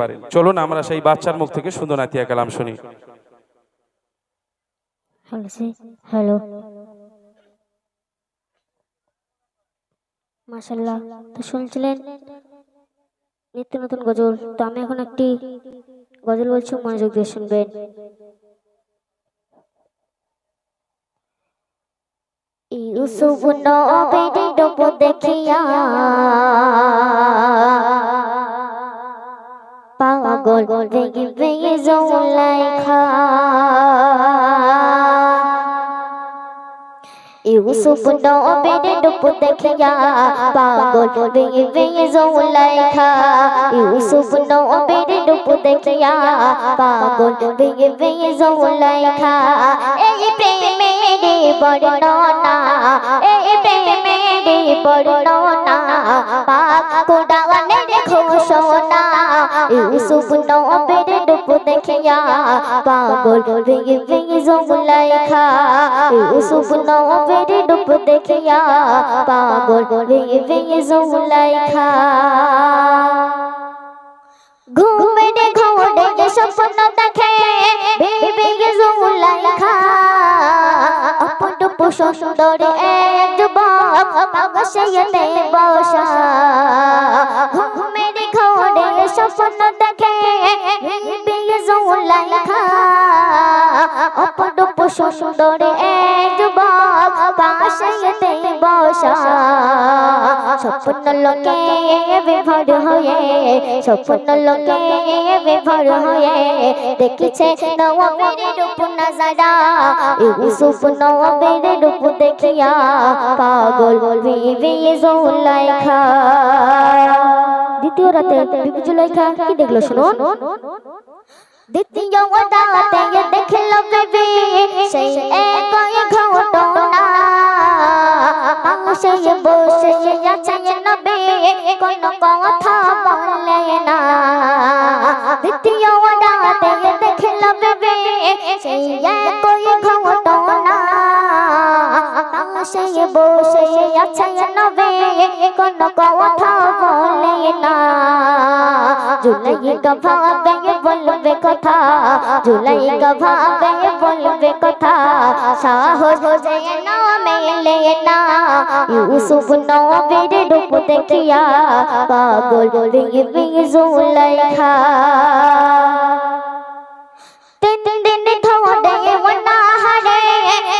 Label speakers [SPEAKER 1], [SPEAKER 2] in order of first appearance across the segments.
[SPEAKER 1] পারেন চলুন আমরা সেই বাচ্চার মুখ থেকে সুন্দর নাতিয়া কালাম শুনি।
[SPEAKER 2] হ্যালো মাশাল্লাহ তো শুনছিলেন নিত্য নতুন গজল, তো আমি এখন একটি গজল বলছি, মনোযোগ দিয়ে শুনবেন। ইউসুফ নবীর ডুব দেখিয়া পাগল ভেগে ভেগে জৌলাইখা ইউসুফ নবীর ডুব দেখিয়া পাগল ভেগে ভেগে জৌলাইখা ইউসুফ নবীর ডুব দেখিয়া পাগল ভেগে ভেগে জৌলাইখা এই প্রেমের বর্ণনা, এই প্রেমের বর্ণনা পাক ঘোষণা ইউসুফ নবীর ডুব দেখিয়া পাগল ভেগে ভেগে জৌলাইখা ইউসুফ নবীর ডুব দেখিয়া পাগল ভেগে ভেগে জৌলাইখা ঘুমের ঘোড়ে স্বপ্ন দেখে বেবে জৌলাইখা অপটুপ সুন্দর এক যুবক পাগশাইতে বসা। অপটুপ সুন্দর যুবক বসা। স্বপ্ন লোকে হয়ে, স্বপ্ন লোকে হয়ে। রূপ দেখিয়া পাগল দ্বিতীয় রাতে বিবি কি দেখল শুনুন? দ্বিতীয় রাতে দেখল বিবি সেই একই ঘটনা পাশে বসে আছে নবে কোন কথা বলে না দ্বিতীয় রাতে দেখল বেবে সেই একই ঘটনা পাশে বসে আছে নবে কোন কথা জুলাই ভাবে বলবে কথা সাহস যায় না মেলে না ইউসুফ নবীর রূপ দেখিয়া পাগল বিবি জুলাইখা তিন দিন ধরে অনাহারে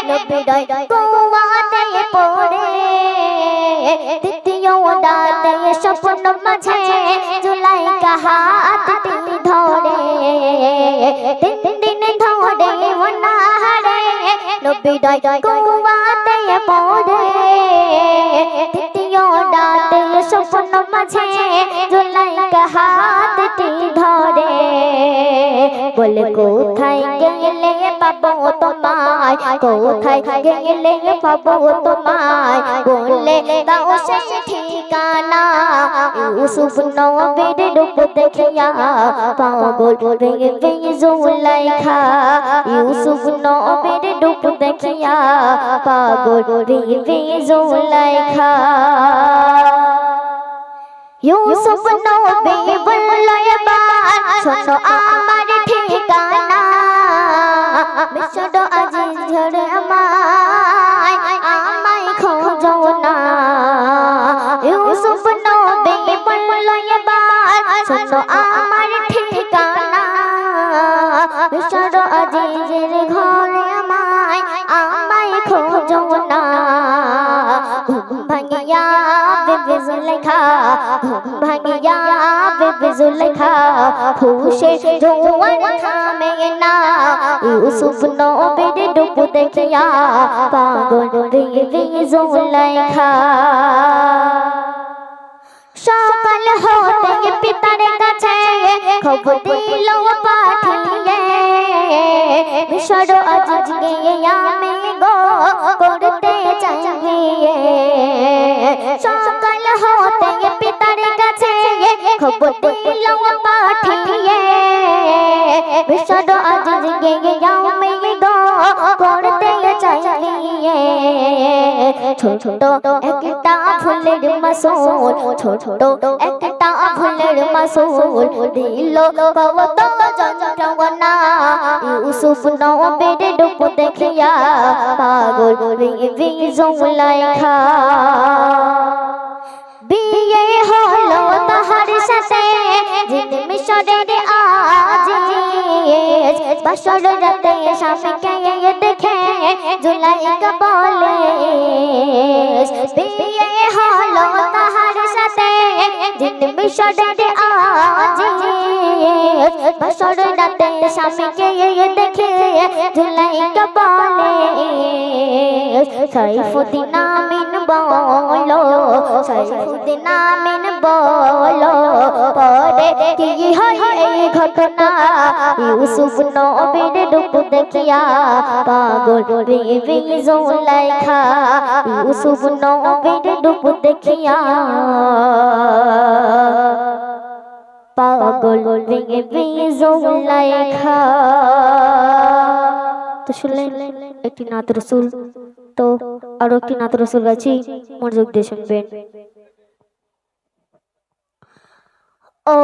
[SPEAKER 2] নবীর কুয়াতে পড়ে দ্বিতীয় রাতে স্বপ্ন মাঝে জুলাইকা হাতটি ধরে তিন বলে কোথায় গেলে পাবো তোমায়? কোথায় গেলে পাবো তোমায়? বলে দাও সে ঠিকানা ইউসুফ নবীর রূপ দেখিয়া পাগল ভেঙে ভেঙে জুলাইখা ইউসুফ নবীর রূপ দেখিয়া পাগল ভেঙে ভেঙে জুলাইখা ইউসুফ নবী বলল এবার শোনো আমার ঠিকানা। মিশর আজিজ ঝরে আমায় বেবে জুলেখা ঘুম ভাঙিয়া বেবে জুলেখা খুশে জোয়ার থামে না। ইউসুফ নবীর ডুব দেখিয়া পাগল বেবে জুলেখা সকাল হতে পিতার কাছে খবর দিল, পাঠিয়ে, মিশর গো করতে চাইয়ে। সকাল হতে পিতার কাছে খবর দিল পাঠিয়ে। মিশর আজিজ গিয়ে আমি গো করতে চাইয়ে ছোট একটা ফুলের মাসুল, ছোট একটা ফুলের মাসুল দিল কত ইউসুফ নবের রূপ দেখিয়া পাগল বিবি জুলাইখা বিয়ে হলো তাহার সাথে। জিন মিশরের আজিজ, বাসর রাতে স্বামীকে দেখে জুলাইকা বলে বিয়ে হলো তাহার সাথে। জিন মিশরের আজিজ, বাসর রাতে স্বামীকে দেখে জুলাইকা বলে সাইফুদ্দিন আমিন বলো, সাইফুদ্দিন আমিন বলো, পরে কি হয় এই ঘটনা? ইউসুফ নবীর রূপ দেখিয়া পাগল বিবি জুলাইখা, ইউসুফ নবীর রূপ দেখিয়া পাগল বিবি জুলাইখা। তো শুনলেন একটি নাত রসুল। তো আরও একটি নাত রসুল গাছি মনোযোগ দিয়ে শুনবেন। ও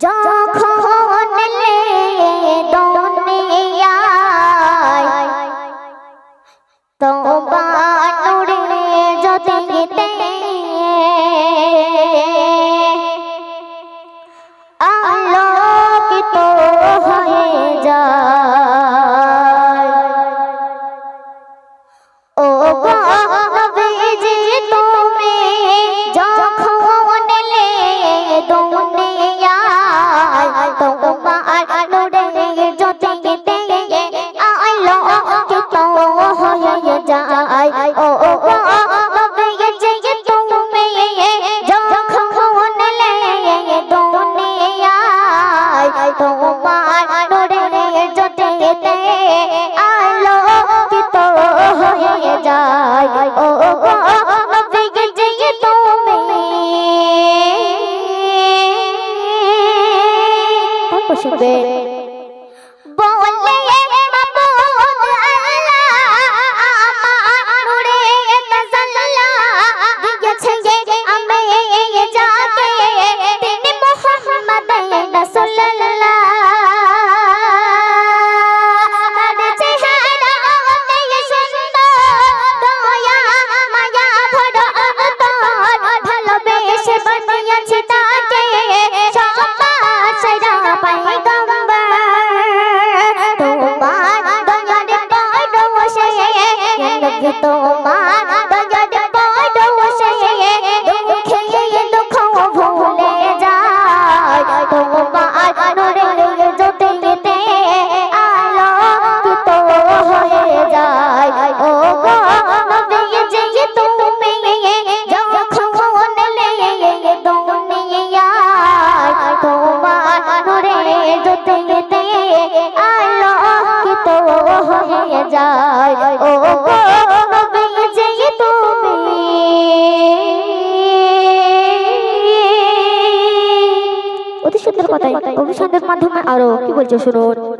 [SPEAKER 2] যখন হয়ে যায় ও নবীজি তুমি অতি সুন্দর কথাই অভিসন্দের মাধ্যমে আরও কি বলছো শুনুন?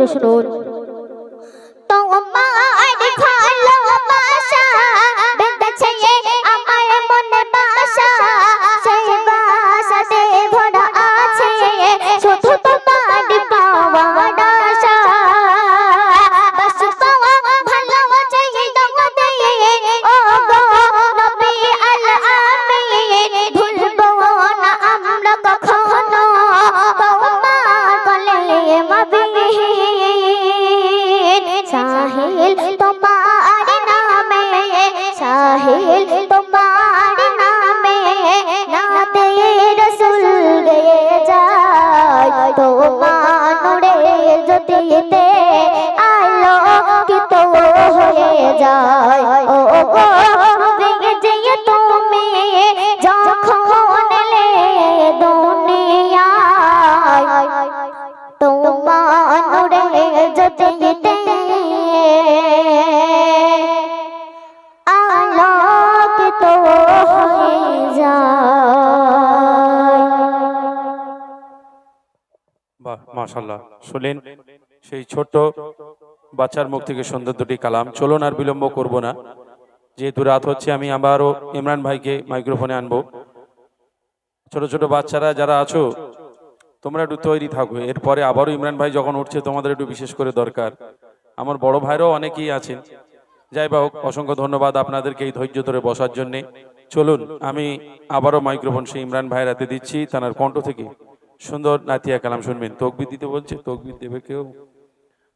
[SPEAKER 2] মনোযোগ শুনুন
[SPEAKER 1] যায় শুনলেন সেই ছোট বাচ্চার মুখ থেকে সুন্দর দুটি কালাম। চলুন আর বিলম্ব করব না। যেহেতু রাত হচ্ছে, আমি আবারও ইমরান ভাইকে মাইক্রোফোনে আনব। ছোট ছোট বাচ্চারা যারা আছো, তোমরা একটু তৈরি থাকো। এরপরে আবারও ইমরান ভাই যখন উঠছে, তোমাদের একটু বিশেষ করে দরকার। আমার বড় ভাইরাও অনেকেই আছেন। যাই বা হোক, অসংখ্য ধন্যবাদ আপনাদেরকে এই ধৈর্য ধরে বসার জন্যে। চলুন, আমি আবারও মাইক্রোফোন সেই ইমরান ভাইয়ের হাতে দিচ্ছি। তার কণ্ঠ থেকে সুন্দর নাতিয়া কালাম শুনবেন। তকবির দিতে বলছে, তকবির দেবে কেউ?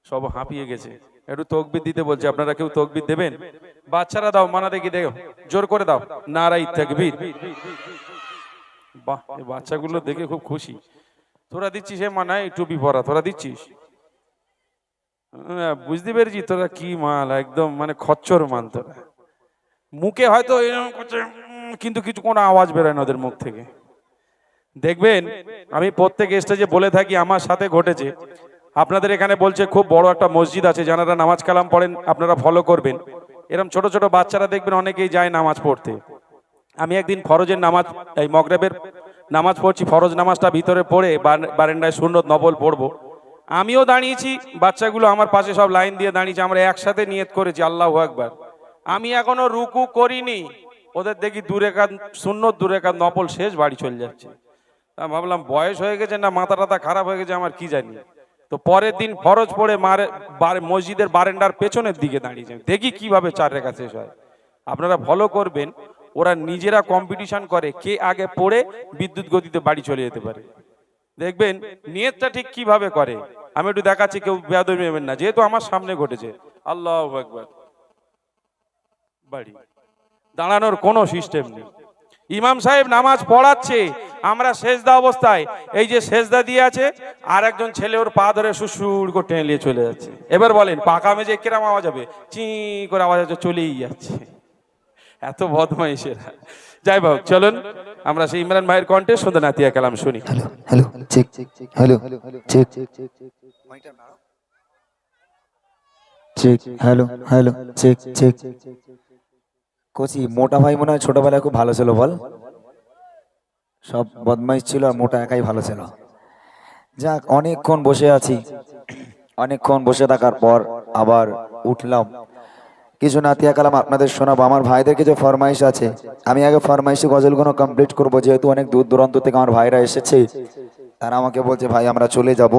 [SPEAKER 1] সব হাঁপিয়ে গেছে। একটু তকবির দিতে বলছে আপনারা কেউ তকবির দেবেন? বাচ্চারা দাও মানা দেখি দেখো জোর করে দাও। নারাই তকবির। বাচ্চাগুলো দেখে খুব খুশি। তোরা দিচ্ছিস হে মানায় টুপি পরা তোরা দিচ্ছিস? হ্যাঁ, বুঝতে পেরেছি তোরা কি মাল একদম মানে খচ্চর মাল তোরা। মুখে হয়তো এরকম করছে কিন্তু কিছু কোনো আওয়াজ বেরোয় না ওদের মুখ থেকে। দেখবেন আমি প্রত্যেক স্টেজে বলে থাকি আমার সাথে ঘটেছে। আপনাদের এখানে বলছে খুব বড় একটা মসজিদ আছে, যারা নামাজ কালাম পড়েন, আপনারা ফলো করবেন। এরকম ছোট ছোট বাচ্চারা দেখবেন অনেকেই যায় নামাজ পড়তে। আমি একদিন ফরজের নামাজ, এই মগরেবের নামাজ পড়ছি, ফরজ নামাজটা ভিতরে পড়ে বার- বারান্দায় সুন্নত নবল পড়ব। আমিও দাঁড়িয়েছি, বাচ্চাগুলো আমার পাশে সব লাইন দিয়ে দাঁড়িয়েছে, আমরা একসাথে নিয়ত করেছি, আল্লাহ একবার আমি এখনও রুকু করিনি, ওদের দেখি দূরে কাজ সুন্নত দূরে কাজ নপল শেষ বাড়ি চলে যাচ্ছে। তা ভাবলাম বয়স হয়ে গেছে না মাথা টাথা খারাপ হয়ে গেছে, আমার কি জানি। তো পরের দিন ফরজ পড়ে মারে মসজিদের বারেন্ডার পেছনের দিকে দাঁড়িয়ে দাঁড়িয়েছে দেখি কীভাবে চার রেখা শেষ হয়। আপনারা ফলো করবেন, ওরা নিজেরা কম্পিটিশন করে কে আগে পড়ে বিদ্যুৎ গতিতে বাড়ি চলে যেতে পারে। দেখবেন, নিয়তটা ঠিক কীভাবে করে? আমি একটু দেখাচ্ছি, কেউ বেয়াদবি নেবেন না, যেহেতু আমার সামনে ঘটেছে। আল্লাহ একবার বাড়ি। দাঁড়ানোর কোনো সিস্টেম নেই। ইমাম সাহেব নামাজ পড়াচ্ছে আমরা সেজদা অবস্থায় এই যে সেজদা দিয়ে আছে আর একজন ছেলে ওর পা ধরে সুসুর করে টেনে নিয়ে চলে যাচ্ছে। এবার বলেন পাকা মেজে কিরাম আওয়াজ হবে? চি করে আওয়াজ হচ্ছে চলেই যাচ্ছে। এত বদমাইশেরা যাই হোক চলুন আমরা সেই ইমরান ভাইয়ের কণ্ঠে সুন্দর নাতিয়া কালাম শুনি।
[SPEAKER 3] Hello hello check hello check check hello hello check check Kochi মোটা ভাই মনে হয় ছোটবেলায় খুব ভালো ছিল বল। সব বদমাইশ ছিল আর মোটা একাই ভালো ছিল। যাক, অনেকক্ষণ বসে আছি। অনেকক্ষণ বসে থাকার পর আবার উঠলাম। কিছু নাতিয়া কালাম আপনাদের শোনাবো। আমার ভাইদের কিছু ফরমাইশ আছে। আমি আগে ফরমাইশি গজলগুলো কমপ্লিট করব। যেহেতু অনেক দূর দূরান্ত থেকে আমার ভাইরা এসেছে, তারা আমাকে বলছে, ভাই, আমরা চলে যাব।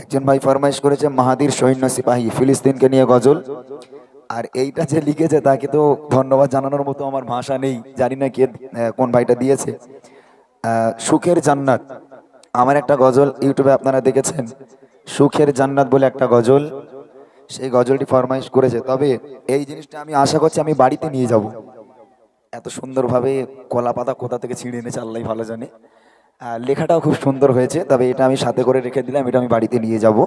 [SPEAKER 3] একজন ভাই ফরমাইশ করেছে, মাহাদির সৈন্য সিপাহী, ফিলিস্তিনকে নিয়ে গজল। আর এইটা যে লিখেছে, তাকে তো ধন্যবাদ জানানোর মতো আমার ভাষা নেই। জানি না কে কোন ভাইটা দিয়েছে। সুখের জান্নাত। আমার একটা গজল ইউটিউবে আপনারা দেখেছেন? সুখের জান্নাত বলে একটা গজল। সেই গজলটি ফরমাইশ করেছে। তবে এই জিনিসটা আমি আশা করছি আমি বাড়িতে নিয়ে যাব। এত সুন্দরভাবে কলা পাতা কোথা থেকে ছিঁড়ে এনেছে আল্লাহ ভালো জানে। লেখাটাও খুব সুন্দর হয়েছে, তবে এটা আমি সাথে করে রেখে দিলাম, এটা আমি বাড়িতে নিয়ে যাব।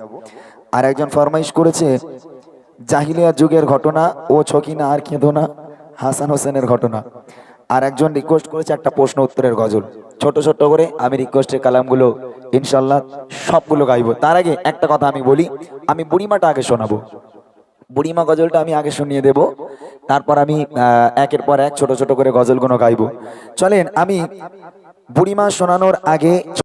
[SPEAKER 3] আর একজন ফরমাইশ করেছে জাহিলিয়া যুগের ঘটনা, ও ছকিনা আর কেঁদো না, হাসান হোসেনের ঘটনা। আর একজন রিকোয়েস্ট করেছে একটা প্রশ্ন উত্তরের গজল। ছোট ছোট করে আমি রিকোয়েস্টের কালামগুলো ইনশাল্লাহ সবগুলো গাইবো। তার আগে একটা কথা আমি বলি, আমি বুড়িমাটা আগে শোনাবো। বুড়িমা গজলটা আমি আগে শুনিয়ে দেব, তারপর আমি একের পর এক ছোট ছোট করে গজলগুলো গাইবো। চলেন, আমি বুড়িমা শোনানোর আগে